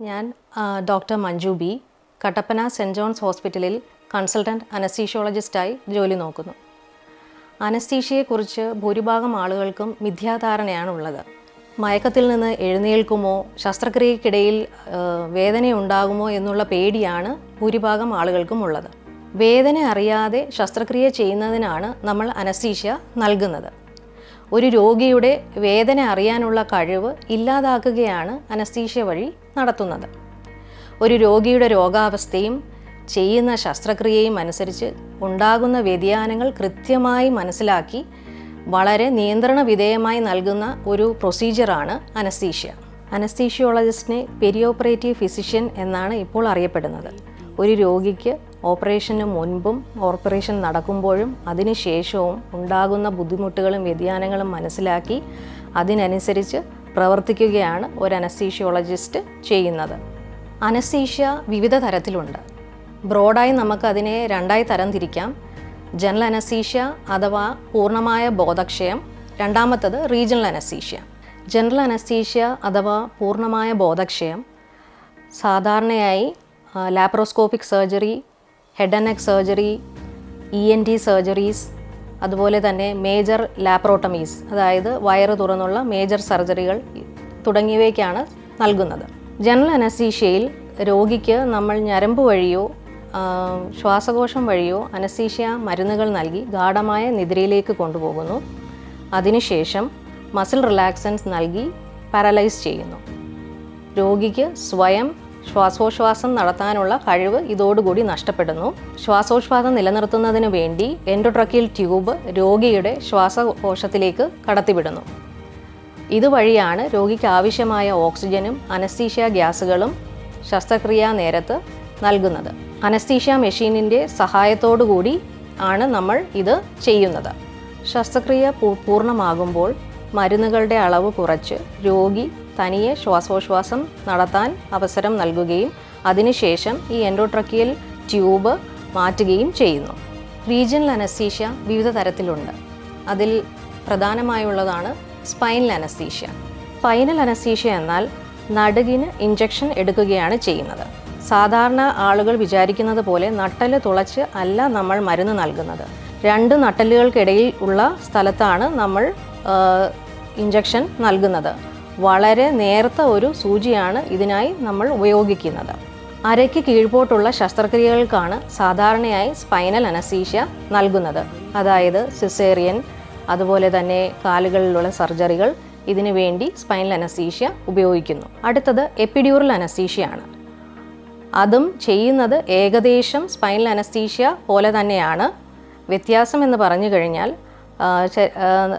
ഞാൻ doctor Manju B Kattappana Saint John's ഹോസ്പിറ്റലിൽ consultant അനസ്തീഷ്യോളജിസ്റ്റായി ജോലി നോക്കുന്നു. അനസ്തീഷ്യയെക്കുറിച്ച് ഭൂരിഭാഗം ആളുകൾക്കും മിഥ്യാധാരണയാണുള്ളത്. മയക്കത്തിൽ നിന്ന് എഴുന്നേൽക്കുമോ ശസ്ത്രക്രിയക്കിടയിൽ വേദനയുണ്ടാകുമോ എന്നുള്ള പേടിയാണ് ഭൂരിഭാഗം ആളുകൾക്കും ഉള്ളത് വേദന അറിയാതെ ശസ്ത്രക്രിയ ചെയ്യുന്നതിനാണ് നമ്മൾ അനസ്തീഷ്യ നൽകുന്നത്. ഒരു രോഗിയുടെ വേദന അറിയാനുള്ള കഴിവ് ഇല്ലാതാക്കുകയാണ് അനസ്തീഷ്യ വഴി നടത്തുന്നത്. ഒരു രോഗിയുടെ രോഗാവസ്ഥയും ചെയ്യുന്ന ശസ്ത്രക്രിയയും അനുസരിച്ച് ഉണ്ടാകുന്ന വ്യതിയാനങ്ങൾ കൃത്യമായി മനസ്സിലാക്കി വളരെ നിയന്ത്രണ വിധേയമായി നൽകുന്ന ഒരു പ്രൊസീജിയറാണ് അനസ്തീഷ്യ. അനസ്തീഷ്യോളജിസ്റ്റിനെ പെരിയോപ്പറേറ്റീവ് ഫിസിഷ്യൻ എന്നാണ് ഇപ്പോൾ അറിയപ്പെടുന്നത്. ഒരു രോഗിക്ക് ഓപ്പറേഷന് മുൻപും ഓപ്പറേഷൻ നടക്കുമ്പോഴും അതിനുശേഷവും ഉണ്ടാകുന്ന ബുദ്ധിമുട്ടുകളും വ്യതിയാനങ്ങളും മനസ്സിലാക്കി അതിനനുസരിച്ച് പ്രവർത്തിക്കുകയാണ് ഒരു അനസ്തീഷ്യോളജിസ്റ്റ് ചെയ്യുന്നത്. അനസ്തീഷ്യ വിവിധ തരത്തിലുണ്ട്. ബ്രോഡായി നമുക്ക് അതിനെ രണ്ടായി തരം തിരിക്കാം ജനറൽ അനസ്തീഷ്യ അഥവാ പൂർണമായ ബോധക്ഷയം. രണ്ടാമത്തത് റീജിയണൽ അനസ്തീഷ്യ. ജനറൽ അനസ്തീഷ്യ അഥവാ പൂർണമായ ബോധക്ഷയം. സാധാരണയായി laparoscopic surgery head and neck surgery E N T surgeries അതുപോലെ തന്നെ മേജർ ലാപ്രോട്ടമീസ് അതായത് വയറ് തുറന്നുള്ള മേജർ സർജറികൾ തുടങ്ങിയവയ്ക്കാണ് നൽകുന്നത്. ജനറൽ അനസ്തീഷ്യയിൽ രോഗിക്ക് നമ്മൾ ഞരമ്പ് വഴിയോ ശ്വാസകോശം വഴിയോ അനസ്തീഷ്യ മരുന്നുകൾ നൽകി ഗാഠമായ നിദ്രയിലേക്ക് കൊണ്ടുപോകുന്നു. അതിനുശേഷം മസിൽ റിലാക്സൻസ് നൽകി പാരലൈസ് ചെയ്യുന്നു. രോഗിക്ക് സ്വയം ശ്വാസോച്ഛ്വാസം നടത്താനുള്ള കഴിവ് ഇതോടുകൂടി നഷ്ടപ്പെടുന്നു. ശ്വാസോച്ഛ്വാസം നിലനിർത്തുന്നതിന് വേണ്ടി എൻഡോട്രക്കിയൽ ട്യൂബ് രോഗിയുടെ ശ്വാസകോശത്തിലേക്ക് കടത്തിവിടുന്നു. ഇതുവഴിയാണ് രോഗിക്ക് ആവശ്യമായ ഓക്സിജനും അനസ്തീഷ്യ ഗ്യാസുകളും ശസ്ത്രക്രിയാ നേരത്ത് നൽകുന്നത്. അനസ്തീഷ്യ മെഷീനിന്റെ സഹായത്തോടു കൂടി ആണ് നമ്മൾ ഇത് ചെയ്യുന്നത്. ശസ്ത്രക്രിയ പൂർണമാകുമ്പോൾ മരുന്നുകളുടെ അളവ് കുറച്ച്. രോഗി തനിയെ ശ്വാസോച്ഛ്വാസം നടത്താൻ അവസരം നൽകുകയും അതിനുശേഷം ഈ എൻഡോട്രക്കിയൽ ട്യൂബ് മാറ്റുകയും ചെയ്യുന്നു. റീജിയണൽ അനസ്തീഷ്യ വിവിധ തരത്തിലുണ്ട്. അതിൽ പ്രധാനമായുള്ളതാണ് സ്പൈനൽ അനസ്തീഷ്യ. സ്പൈനൽ അനസ്തീഷ്യ എന്നാൽ നടുകിന് ഇഞ്ചക്ഷൻ എടുക്കുകയാണ് ചെയ്യുന്നത്. സാധാരണ ആളുകൾ വിചാരിക്കുന്നത് പോലെ നട്ടൽ തുളച്ച് അല്ല നമ്മൾ മരുന്ന് നൽകുന്നത്. രണ്ട് നട്ടലുകൾക്കിടയിൽ ഉള്ള സ്ഥലത്താണ് നമ്മൾ ഇഞ്ചക്ഷൻ നൽകുന്നത്. വളരെ നേർത്ത ഒരു സൂചിയാണ് ഇതിനായി നമ്മൾ ഉപയോഗിക്കുന്നത്. അരയ്ക്ക് കീഴ്പോട്ടുള്ള ശസ്ത്രക്രിയകൾക്കാണ് സാധാരണയായി സ്പൈനൽ അനസീഷ്യ നൽകുന്നത്. അതായത് സിസേറിയൻ അതുപോലെ തന്നെ കാലുകളിലുള്ള സർജറികൾ ഇതിനു വേണ്ടി സ്പൈനൽ അനസീഷ്യ ഉപയോഗിക്കുന്നു. അടുത്തത് എപ്പിഡ്യൂറൽ അനസീഷ്യയാണ് അതും ചെയ്യുന്നത് ഏകദേശം സ്പൈനൽ അനസ്തീഷ്യ പോലെ തന്നെയാണ്. വ്യത്യാസം എന്ന് പറഞ്ഞു കഴിഞ്ഞാൽ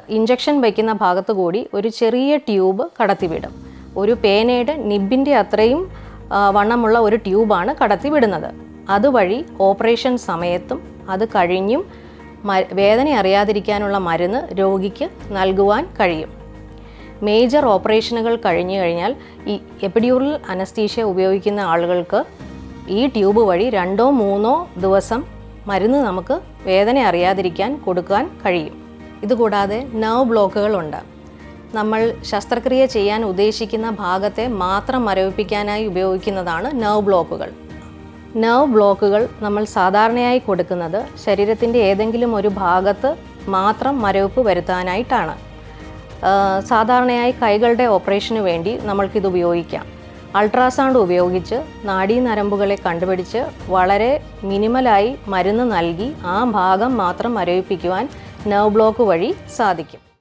ഇഞ്ചക്ഷൻ വയ്ക്കുന്ന ഭാഗത്ത് കൂടി ഒരു ചെറിയ ട്യൂബ് കടത്തിവിടും. ഒരു പേനയുടെ നിബിന്റെ അത്രയും വണ്ണമുള്ള ഒരു ട്യൂബാണ് കടത്തിവിടുന്നത്. അതുവഴി ഓപ്പറേഷൻ സമയത്തും അത് കഴിഞ്ഞും വേദന അറിയാതിരിക്കാനുള്ള മരുന്ന് രോഗിക്ക് നൽകുവാൻ കഴിയും. മേജർ ഓപ്പറേഷനുകൾ കഴിഞ്ഞു കഴിഞ്ഞാൽ ഈ എപ്പിഡ്യൂറൽ അനസ്തീഷ്യ ഉപയോഗിക്കുന്ന ആളുകൾക്ക് ഈ ട്യൂബ് വഴി രണ്ടോ മൂന്നോ ദിവസം മരുന്ന് നമുക്ക് വേദന അറിയാതിരിക്കാൻ കൊടുക്കാൻ കഴിയും. ഇതുകൂടാതെ നെർവ് ബ്ലോക്കുകളുണ്ട് നമ്മൾ ശസ്ത്രക്രിയ ചെയ്യാൻ ഉദ്ദേശിക്കുന്ന ഭാഗത്തെ മാത്രം മരവിപ്പിക്കാനായി ഉപയോഗിക്കുന്നതാണ് നെർവ് ബ്ലോക്കുകൾ നെർവ് ബ്ലോക്കുകൾ നമ്മൾ സാധാരണയായി കൊടുക്കുന്നത് ശരീരത്തിന്റെ ഏതെങ്കിലും ഒരു ഭാഗത്ത് മാത്രം മരവിപ്പ് വരുത്താനായിട്ടാണ്. സാധാരണയായി കൈകളുടെ ഓപ്പറേഷന് വേണ്ടി നമ്മൾക്കിത് ഉപയോഗിക്കാം. അൾട്രാസൗണ്ട് ഉപയോഗിച്ച് നാഡീനരമ്പുകളെ കണ്ടുപിടിച്ച് വളരെ മിനിമലായി മരുന്ന് നൽകി ആ ഭാഗം മാത്രം മരവിപ്പിക്കുവാൻ നെർവ് ബ്ലോക്ക് വഴി സാധിക്കും